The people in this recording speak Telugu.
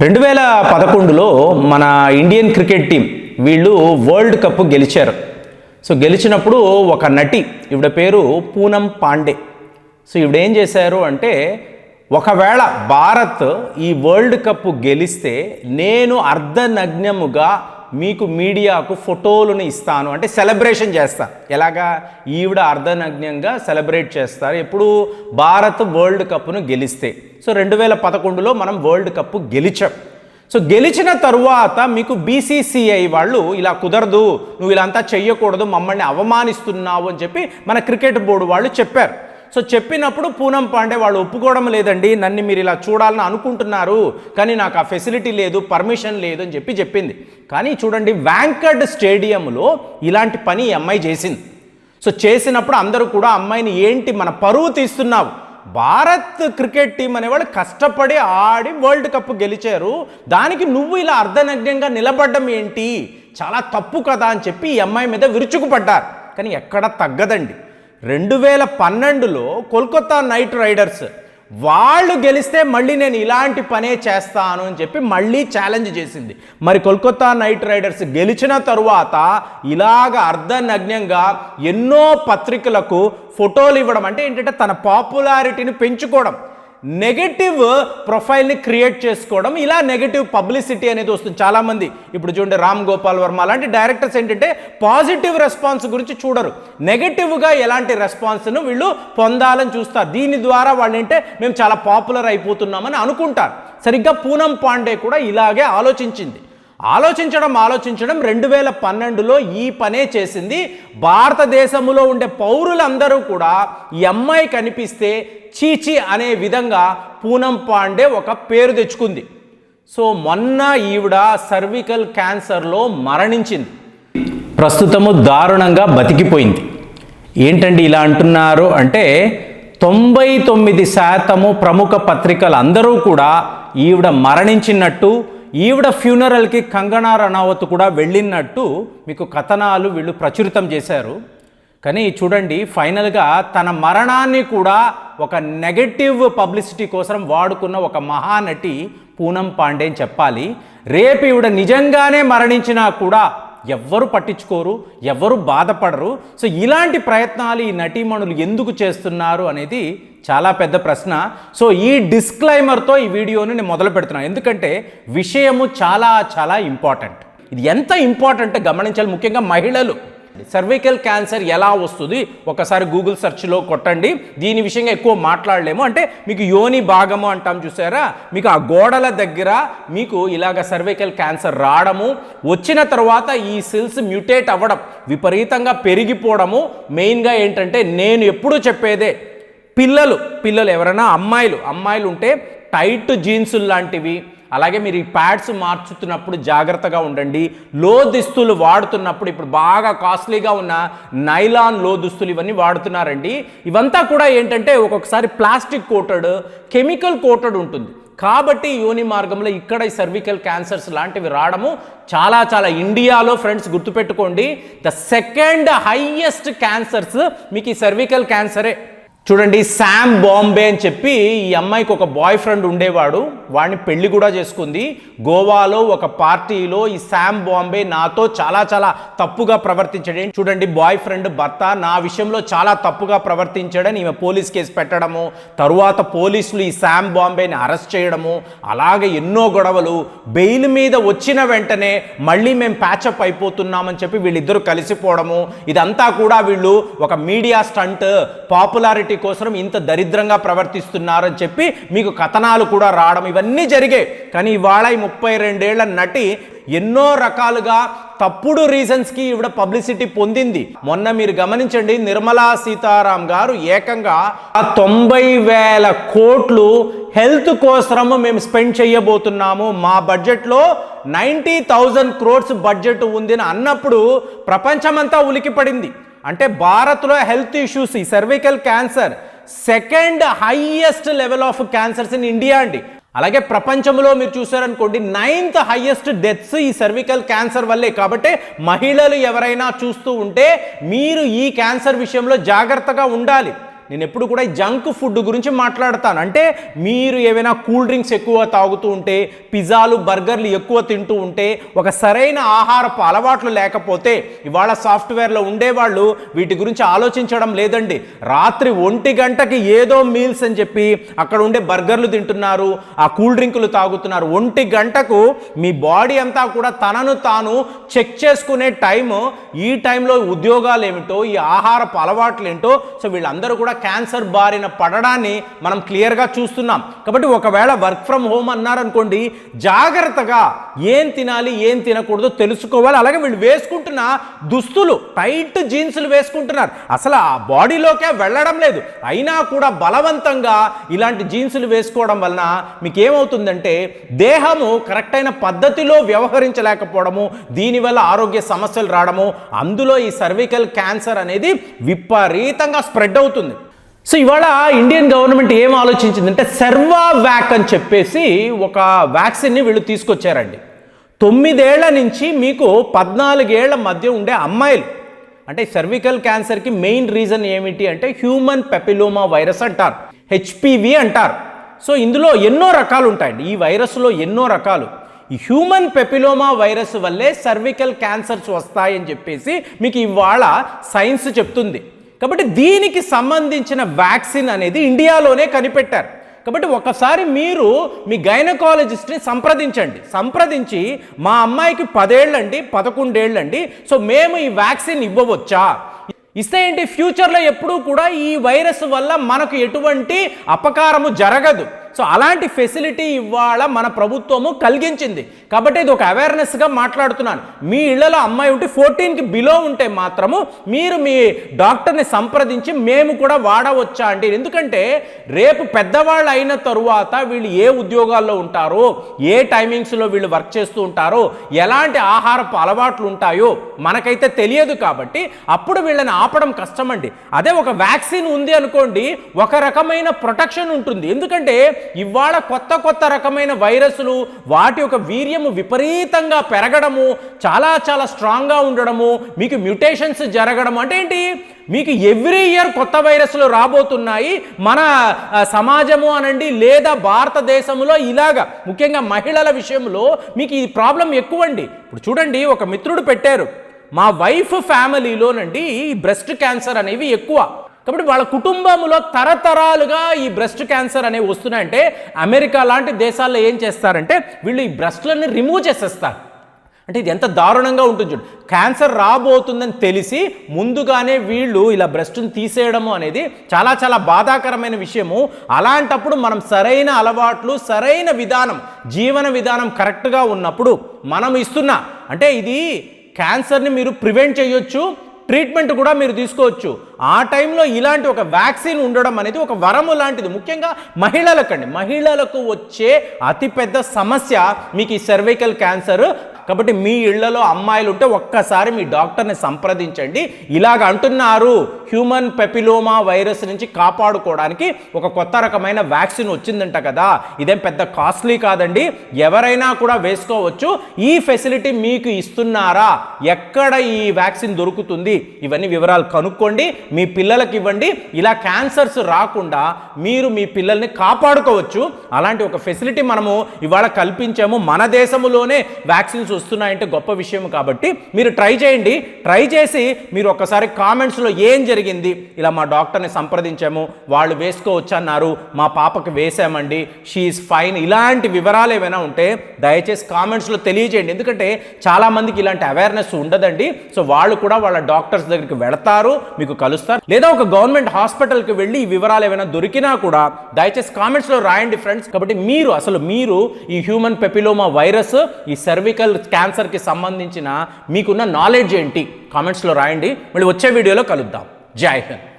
రెండు వేల పదకొండులో మన ఇండియన్ క్రికెట్ టీం వీళ్ళు వరల్డ్ కప్ గెలిచారు. సో గెలిచినప్పుడు ఒక నటి ఈవిడ పేరు పూనం పాండే. సో ఈవిడ ఏం చేశారు అంటే ఒకవేళ భారత్ ఈ వరల్డ్ కప్ గెలిస్తే నేను అర్ధనగ్నముగా మీకు మీడియాకు ఫోటోలను ఇస్తాను. అంటే సెలబ్రేషన్ చేస్తా. ఎలాగా? ఈవిడ అర్ధనగ్నంగా సెలబ్రేట్ చేస్తారు. ఎప్పుడు భారత్ వరల్డ్ కప్ను గెలిస్తే. సో రెండు వేల పదకొండులో మనం వరల్డ్ కప్ గెలిచాం. సో గెలిచిన తరువాత మీకు బీసీసీఐ వాళ్ళు ఇలా కుదరదు నువ్వు ఇలా అంతా చెయ్యకూడదు మమ్మల్ని అవమానిస్తున్నావు అని చెప్పి మన క్రికెట్ బోర్డు వాళ్ళు చెప్పారు. సో చెప్పినప్పుడు పూనం పాండే వాళ్ళు ఒప్పుకోవడం లేదండి నన్ను మీరు ఇలా చూడాలని అనుకుంటున్నారు కానీ నాకు ఆ ఫెసిలిటీ లేదు పర్మిషన్ లేదు అని చెప్పి చెప్పింది. కానీ చూడండి వ్యాంకడ్ స్టేడియంలో ఇలాంటి పని ఈ అమ్మాయి చేసింది. సో చేసినప్పుడు అందరూ కూడా అమ్మాయిని ఏంటి మన పరువు తీస్తున్నావు? భారత్ క్రికెట్ టీం అనేవాళ్ళు కష్టపడి ఆడి వరల్డ్ కప్ గెలిచారు. దానికి నువ్వు ఇలా అర్ధనగ్నంగా నిలబడ్డం ఏంటి? చాలా తప్పు కదా అని చెప్పి ఈ అమ్మాయి మీద విరుచుకుపడ్డారు. కానీ ఎక్కడ తగ్గదండి. రెండు వేల పన్నెండులో కోల్కతా నైట్ రైడర్స్ వాళ్ళు గెలిస్తే మళ్ళీ నేను ఇలాంటి పనే చేస్తాను అని చెప్పి మళ్ళీ ఛాలెంజ్ చేసింది. మరి కోల్కతా నైట్ రైడర్స్ గెలిచిన తరువాత ఇలాగ అర్ధనగ్నంగా ఎన్నో పత్రికలకు ఫోటోలు ఇవ్వడం అంటే ఏంటంటే తన పాపులారిటీని పెంచుకోవడం. నెగటివ్ ప్రొఫైల్ని క్రియేట్ చేసుకోవడం. ఇలా నెగటివ్ పబ్లిసిటీ అనేది వస్తుంది. చాలామంది ఇప్పుడు చూడండి రామ్ గోపాల్ వర్మ అలాంటి డైరెక్టర్స్ ఏంటంటే పాజిటివ్ రెస్పాన్స్ గురించి చూడరు. నెగటివ్గా ఎలాంటి రెస్పాన్స్ను వీళ్ళు పొందాలని చూస్తారు. దీని ద్వారా వాళ్ళు ఏంటంటే మేము చాలా పాపులర్ అయిపోతున్నామని అనుకుంటారు. సరిగ్గా పూనం పాండే కూడా ఇలాగే ఆలోచించింది. ఆలోచించడం ఆలోచించడం రెండు వేల పన్నెండులో ఈ పనే చేసింది. భారతదేశంలో ఉండే పౌరులందరూ కూడా ఈ అమ్మాయి కనిపిస్తే చీచి అనే విధంగా పూనం పాండే ఒక పేరు తెచ్చుకుంది. సో మొన్న ఈవిడ సర్వికల్ క్యాన్సర్లో మరణించింది. ప్రస్తుతము దారుణంగా బతికిపోయింది. ఏంటండి ఇలా అంటున్నారు అంటే తొంభై తొమ్మిది శాతము ప్రముఖ పత్రికలు అందరూ కూడా ఈవిడ మరణించినట్టు ఈవిడ ఫ్యూనరల్కి కంగనా రనావత్ కూడా వెళ్ళినట్టు మీకు కథనాలు వీళ్ళు ప్రచురితం చేశారు. కానీ చూడండి ఫైనల్గా తన మరణాన్ని కూడా ఒక నెగటివ్ పబ్లిసిటీ కోసం వాడుకున్న ఒక మహానటి పూనం పాండే అని చెప్పాలి. రేపు ఈవిడ నిజంగానే మరణించినా కూడా ఎవ్వరు పట్టించుకోరు ఎవ్వరు బాధపడరు. సో ఇలాంటి ప్రయత్నాలు ఈ నటీమణులు ఎందుకు చేస్తున్నారు అనేది చాలా పెద్ద ప్రశ్న. సో ఈ డిస్క్లైమర్తో ఈ వీడియోని నేను మొదలు పెడుతున్నాను ఎందుకంటే విషయము చాలా చాలా ఇంపార్టెంట్. ఇది ఎంత ఇంపార్టెంట్ గమనించాలి. ముఖ్యంగా మహిళలు. సర్వైకల్ క్యాన్సర్ ఎలా వస్తుంది? ఒకసారి గూగుల్ సెర్చ్లో కొట్టండి. దీని విషయంగా ఎక్కువ మాట్లాడలేము. అంటే మీకు యోని భాగము అంటాం చూసారా? మీకు ఆ గోడల దగ్గర మీకు ఇలాగ సర్వైకల్ క్యాన్సర్ రావడము వచ్చిన తర్వాత ఈ సెల్స్ మ్యూటేట్ అవ్వడం విపరీతంగా పెరిగిపోవడము మెయిన్గా ఏంటంటే నేను ఎప్పుడూ చెప్పేదే పిల్లలు పిల్లలు ఎవరైనా అమ్మాయిలు అమ్మాయిలు ఉంటే టైట్ జీన్స్ లాంటివి అలాగే మీరు ఈ ప్యాడ్స్ మార్చుతున్నప్పుడు జాగ్రత్తగా ఉండండి. లో దుస్తులు వాడుతున్నప్పుడు ఇప్పుడు బాగా కాస్ట్లీగా ఉన్న నైలాన్లో దుస్తులు ఇవన్నీ వాడుతున్నారండి. ఇవంతా కూడా ఏంటంటే ఒక్కొక్కసారి ప్లాస్టిక్ కోటెడ్ కెమికల్ కోటెడ్ ఉంటుంది. కాబట్టి యోని మార్గంలో ఇక్కడ ఈ సర్వికల్ క్యాన్సర్స్ లాంటివి రావడము చాలా చాలా ఇండియాలో ఫ్రెండ్స్ గుర్తుపెట్టుకోండి. ద సెకండ్ హైయెస్ట్ క్యాన్సర్స్ మీకు ఈ సర్వికల్ క్యాన్సరే. చూడండి శామ్ బాంబే అని చెప్పి ఈ అమ్మాయికి ఒక బాయ్ ఫ్రెండ్ ఉండేవాడు. వాడిని పెళ్ళి కూడా చేసుకుంది. గోవాలో ఒక పార్టీలో ఈ శామ్ బాంబే నాతో చాలా చాలా తప్పుగా ప్రవర్తించాడు. చూడండి బాయ్ ఫ్రెండ్ భర్త నా విషయంలో చాలా తప్పుగా ప్రవర్తించాడని ఈమె పోలీస్ కేసు పెట్టడము తరువాత పోలీసులు ఈ శామ్ బాంబేని అరెస్ట్ చేయడము అలాగే ఎన్నో గొడవలు. బెయిల్ మీద వచ్చిన వెంటనే మళ్ళీ మేము ప్యాచప్ అయిపోతున్నామని చెప్పి వీళ్ళిద్దరూ కలిసిపోవడము. ఇదంతా కూడా వీళ్ళు ఒక మీడియా స్టంట్ పాపులారిటీ కోసం ఇంత దరిద్రంగా ప్రవర్తిస్తున్నారని చెప్పి మీకు కథనాలు కూడా రావడం ఇవన్నీ జరిగాయి కానీ ఇవాళ ఈ ముప్పై రెండేళ్ళ నటి ఎన్నో రకాలుగా తప్పుడు రీజన్స్కి ఇవిడ పబ్లిసిటీ పొందింది. మొన్న మీరు గమనించండి నిర్మలా సీతారాం గారు ఏకంగా తొంభై వేల కోట్లు హెల్త్ కోసము మేము స్పెండ్ చేయబోతున్నాము. మా బడ్జెట్లో నైంటీ థౌజండ్ క్రోడ్స్ బడ్జెట్ ఉంది అని అన్నప్పుడు ప్రపంచమంతా ఉలికిపడింది. అంటే భారత్లో హెల్త్ ఇష్యూస్ ఈ cervical cancer second highest level of cancers in India అండి. అలాగే ప్రపంచంలో మీరు చూసారనుకోండి నైన్త్ హైయెస్ట్ డెత్స్ ఈ సర్వికల్ క్యాన్సర్ వల్లే. కాబట్టి మహిళలు ఎవరైనా చూస్తూ ఉంటే మీరు ఈ క్యాన్సర్ విషయంలో జాగ్రత్తగా ఉండాలి. నేను ఎప్పుడు కూడా జంక్ ఫుడ్ గురించి మాట్లాడతాను. అంటే మీరు ఏవైనా కూల్ డ్రింక్స్ ఎక్కువ తాగుతూ ఉంటే పిజ్జాలు బర్గర్లు ఎక్కువ తింటూ ఉంటే ఒక సరైన ఆహారపు అలవాట్లు లేకపోతే ఇవాళ సాఫ్ట్వేర్లో ఉండేవాళ్ళు వీటి గురించి ఆలోచించడం లేదండి. రాత్రి ఒంటి గంటకి ఏదో మీల్స్ అని చెప్పి అక్కడ ఉండే బర్గర్లు తింటున్నారు ఆ కూల్ డ్రింకులు తాగుతున్నారు. ఒంటి గంటకు మీ బాడీ అంతా కూడా తనను తాను చెక్ చేసుకునే టైం ఈ టైంలో ఉద్యోగాలు ఏమిటో ఈ ఆహారపు అలవాట్లు ఏంటో సో వీళ్ళందరూ కూడా క్యాన్సర్ బారిన పడడాన్ని మనం క్లియర్గా చూస్తున్నాం. కాబట్టి ఒకవేళ వర్క్ ఫ్రమ్ హోమ్ అన్నారనుకోండి జాగ్రత్తగా ఏం తినాలి ఏం తినకూడదో తెలుసుకోవాలి. అలాగే వీళ్ళు వేసుకుంటున్న దుస్తులు టైట్ జీన్సులు వేసుకుంటున్నారు. అసలు ఆ బాడీలోకే వెళ్ళడం లేదు. అయినా కూడా బలవంతంగా ఇలాంటి జీన్సులు వేసుకోవడం వలన మీకు ఏమవుతుందంటే దేహము కరెక్ట్ అయిన పద్ధతిలో వ్యవహరించలేకపోవడము దీనివల్ల ఆరోగ్య సమస్యలు రావడము అందులో ఈ సర్వికల్ క్యాన్సర్ అనేది విపరీతంగా స్ప్రెడ్ అవుతుంది. సో ఇవాళ ఇండియన్ గవర్నమెంట్ ఏం ఆలోచించిందంటే సెర్వా వ్యాక్ అని చెప్పేసి ఒక వ్యాక్సిన్ని వీళ్ళు తీసుకొచ్చారండి. తొమ్మిదేళ్ళ నుంచి మీకు పద్నాలుగేళ్ళ మధ్య ఉండే అమ్మాయిలు. అంటే సర్వికల్ క్యాన్సర్కి మెయిన్ రీజన్ ఏమిటి అంటే హ్యూమన్ పెపిలోమా వైరస్ అంటారు. హెచ్పివి అంటారు. సో ఇందులో ఎన్నో రకాలు ఉంటాయండి. ఈ వైరస్లో ఎన్నో రకాలు. ఈ హ్యూమన్ పెపిలోమా వైరస్ వల్లే సర్వికల్ క్యాన్సర్స్ వస్తాయని చెప్పేసి మీకు ఇవాళ సైన్స్ చెప్తుంది. కాబట్టి దీనికి సంబంధించిన వ్యాక్సిన్ అనేది ఇండియాలోనే కనిపెట్టారు. కాబట్టి ఒకసారి మీరు మీ గైనకాలజిస్ట్ని సంప్రదించండి. సంప్రదించి మా అమ్మాయికి పదేళ్ళండి పదకొండేళ్ళండి సో మేము ఈ వ్యాక్సిన్ ఇవ్వవచ్చా? ఇస్తే ఏంటి ఫ్యూచర్లో ఎప్పుడూ కూడా ఈ వైరస్ వల్ల మనకు ఎటువంటి అపకారము జరగదు. సో అలాంటి ఫెసిలిటీ ఇవాళ మన ప్రభుత్వము కలిగించింది. కాబట్టి ఇది ఒక అవేర్నెస్గా మాట్లాడుతున్నాను. మీ ఇళ్ళలో అమ్మాయి ఉంటే ఫోర్టీన్కి బిలో ఉంటే మాత్రము మీరు మీ డాక్టర్ని సంప్రదించి మేము కూడా వాడవచ్చా అండి. ఎందుకంటే రేపు పెద్దవాళ్ళు అయిన తరువాత వీళ్ళు ఏ ఉద్యోగాల్లో ఉంటారో ఏ టైమింగ్స్లో వీళ్ళు వర్క్ చేస్తూ ఉంటారో ఎలాంటి ఆహారపు అలవాట్లు ఉంటాయో మనకైతే తెలియదు కాబట్టి అప్పుడు వీళ్ళని ఆపడం కష్టమండి. అదే ఒక వ్యాక్సిన్ ఉంది అనుకోండి ఒక రకమైన ప్రొటెక్షన్ ఉంటుంది. ఎందుకంటే ఇవాళ కొత్త కొత్త రకమైన వైరస్లు వాటి యొక్క వీర్యము విపరీతంగా పెరగడము చాలా చాలా స్ట్రాంగ్గా ఉండడము మీకు మ్యూటేషన్స్ జరగడం అంటే ఏంటి? మీకు ఎవ్రీ ఇయర్ కొత్త వైరస్లు రాబోతున్నాయి. మన సమాజము అనండి లేదా భారతదేశంలో ఇలాగా ముఖ్యంగా మహిళల విషయంలో మీకు ఈ ప్రాబ్లం ఎక్కువ అండి ఇప్పుడు చూడండి ఒక మిత్రుడు పెట్టారు. మా వైఫ్ ఫ్యామిలీలోనండి ఈ బ్రెస్ట్ క్యాన్సర్ అనేవి ఎక్కువ. కాబట్టి వాళ్ళ కుటుంబంలో తరతరాలుగా ఈ బ్రెస్ట్ క్యాన్సర్ అనేవి వస్తున్నాయంటే అమెరికా లాంటి దేశాల్లో ఏం చేస్తారంటే వీళ్ళు ఈ బ్రెస్ట్లని రిమూవ్ చేసేస్తారు. అంటే ఇది ఎంత దారుణంగా ఉంటుంది చూడు. క్యాన్సర్ రాబోతుందని తెలిసి ముందుగానే వీళ్ళు ఇలా బ్రెస్ట్ని తీసేయడము అనేది చాలా చాలా బాధాకరమైన విషయము. అలాంటప్పుడు మనం సరైన అలవాట్లు సరైన విధానం జీవన విధానం కరెక్ట్గా ఉన్నప్పుడు మనం ఇస్తున్న అంటే ఇది క్యాన్సర్ని మీరు ప్రివెంట్ చేయొచ్చు ట్రీట్మెంట్ కూడా మీరు తీసుకోవచ్చు. ఆ టైంలో ఇలాంటి ఒక వ్యాక్సిన్ ఉండడం అనేది ఒక వరము లాంటిది. ముఖ్యంగా మహిళలకండి. మహిళలకు వచ్చే అతిపెద్ద సమస్య మీకు ఈ సర్వైకల్ క్యాన్సర్ కాబట్టి మీ ఇళ్ళలో అమ్మాయిలు ఉంటే ఒక్కసారి మీ డాక్టర్ని సంప్రదించండి. ఇలాగ అంటున్నారు హ్యూమన్ పెపిలోమా వైరస్ నుంచి కాపాడుకోవడానికి ఒక కొత్త రకమైన వ్యాక్సిన్ వచ్చిందంట కదా. ఇదేం పెద్ద కాస్ట్లీ కాదండి. ఎవరైనా కూడా వేసుకోవచ్చు. ఈ ఫెసిలిటీ మీకు ఇస్తున్నారా? ఎక్కడ ఈ వ్యాక్సిన్ దొరుకుతుంది? ఇవన్నీ వివరాలు కనుక్కోండి. మీ పిల్లలకి ఇవ్వండి. ఇలా క్యాన్సర్స్ రాకుండా మీరు మీ పిల్లల్ని కాపాడుకోవచ్చు. అలాంటి ఒక ఫెసిలిటీ మనము ఇవాళ కల్పించాము. మన దేశంలోనే వ్యాక్సిన్స్ వస్తున్నాయంటే గొప్ప విషయం కాబట్టి మీరు ట్రై చేయండి. ట్రై చేసి మీరు ఒక్కసారి కామెంట్స్లో ఏం జరిగింది? ఇలా మా డాక్టర్ని సంప్రదించాము. వాళ్ళు వేసుకోవచ్చు అన్నారు మా పాపకి వేసామండి షీఈస్ ఫైన్ ఇలాంటి వివరాలు ఏమైనా ఉంటే దయచేసి కామెంట్స్లో తెలియజేయండి. ఎందుకంటే చాలామందికి ఇలాంటి అవేర్నెస్ ఉండదండి. సో వాళ్ళు కూడా వాళ్ళ డాక్టర్స్ దగ్గరికి వెళతారు. మీకు కలుస్తారు. లేదా ఒక గవర్నమెంట్ హాస్పిటల్కి వెళ్ళి ఈ వివరాలు ఏమైనా దొరికినా కూడా దయచేసి కామెంట్స్లో రాయండి ఫ్రెండ్స్ కాబట్టి మీరు అసలు మీరు ఈ హ్యూమన్ పెపిలోమా వైరస్ ఈ సర్వికల్ క్యాన్సర్కి సంబంధించిన మీకున్న నాలెడ్జ్ ఏంటి? కామెంట్స్లో రాయండి. మళ్ళీ వచ్చే వీడియోలో కలుద్దాం. జై హింద్.